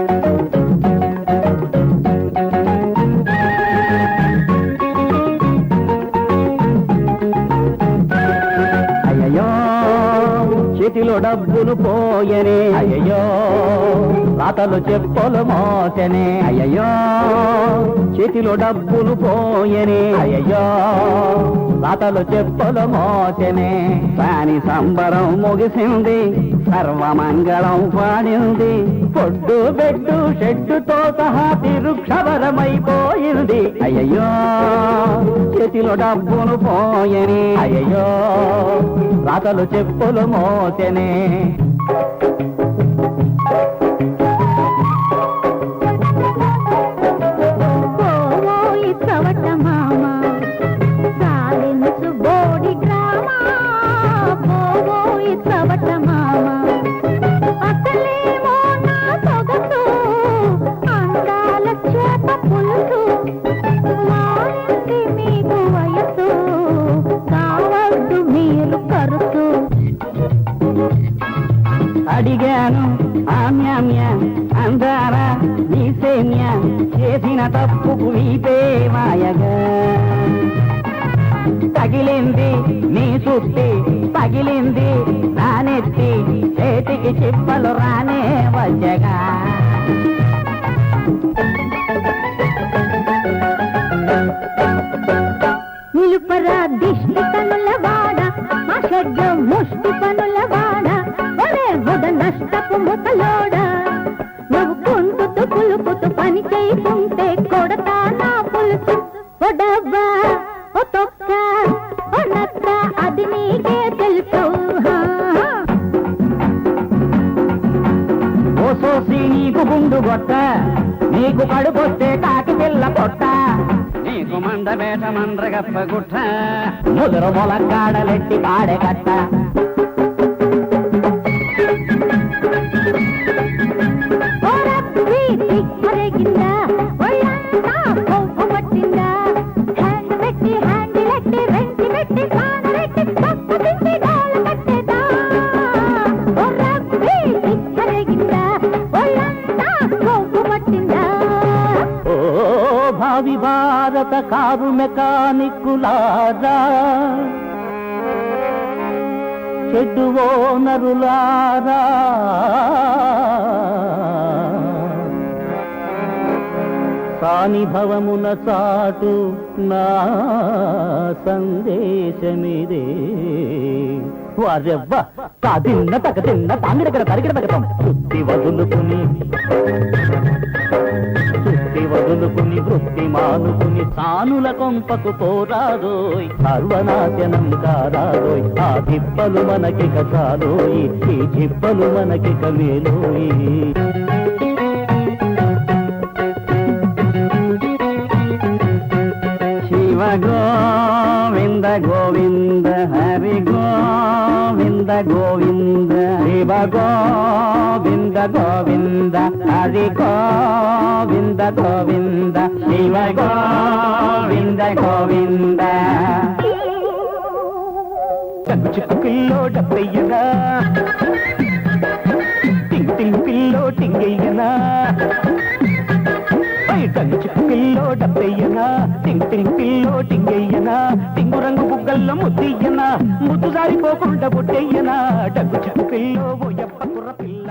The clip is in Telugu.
అయ్యయ్యో చేతిలో డబ్బులు పోయనే. అయ్యో రాతలు చెప్పులు మోసనే. అయ్యో చేతిలో డబ్బులు పోయనే. అయ్యో రాతలు చెప్పులు మోసనే. కాని సంబరం ముగిసింది సర్వమంగళం పాడింది. పొడ్డు బెడ్డు షెడ్డుతో సహా తిరుక్షవరమైపోయింది. అయ్యయ్యో చేతిలో డబ్బులు పోయని. అయ్యయ్యో రాతలు చెప్పులు మోస పోవోయి అందారా నీ సైన్య చేసిన తప్పుకు వీపే మాయగా. తగిలింది నీ సుత్తి పగిలింది నానెత్తి చేతికి చిప్పలు రానే వచ్చగా నిలుపరా దిష్టి పనుల వాడ ముష్టి పనుల వాడ ఒరే బుధ నష్టపు ముఖలోడా. ఒడవ్వా ఓ తొక్క ఓ నక్క అది నీకే తెలుసు. ఓ సోసి నీకు గుండు గొట్ట నీకు కడుపొస్తే కాకి పిల్ల పొట్ట నీకు మందవేట మండ్రగప్ప గుట్ట ముదురు మొలక్కాడలెట్టి పాడే కట్ట. భావి భారత కారు మెకానిక్కులారా. చెడ్డు ఓనరులారా సానిభవమున చాటు నా సందేశమిదే. వారెవ్వ కాదిన్న తక తిన్న తాంగిడకడ తరిగిడ తగతాం వృత్తి వదులుకుని వృత్తి వదులుకుని వృత్తి మానుకుని సానుల కొంపకు పోరాదోయ్. సర్వనాశనం కారాదోయ్ ఆ దిబ్బలు మనకి కసాలోయి ఈ దిబ్బలు మనకి కమేలోయి గోవింద హరి గోవింద గోవింద శివ గోవింద గోవింద హరి గోవింద గోవింద శివ గోవింద గోవింద. కన్ను చిక్కుల్లో డబ్బయ్యనా? టింగ్ టింగ్ పిల్లో టింగయ్యనా? కంచి పిల్లో డబ్బయ్యనా టింగ్ టింగ్ పిల్లో టింగయ్యనా టింగు రంగు బుగ్గల్లో ముద్దయ్యనా ముద్దు జారిపోకుండా బుట్టయ్యనా డగ్గు చెక్కు పిల్లో ఓ యప్ప కుర్ర పిల్ల.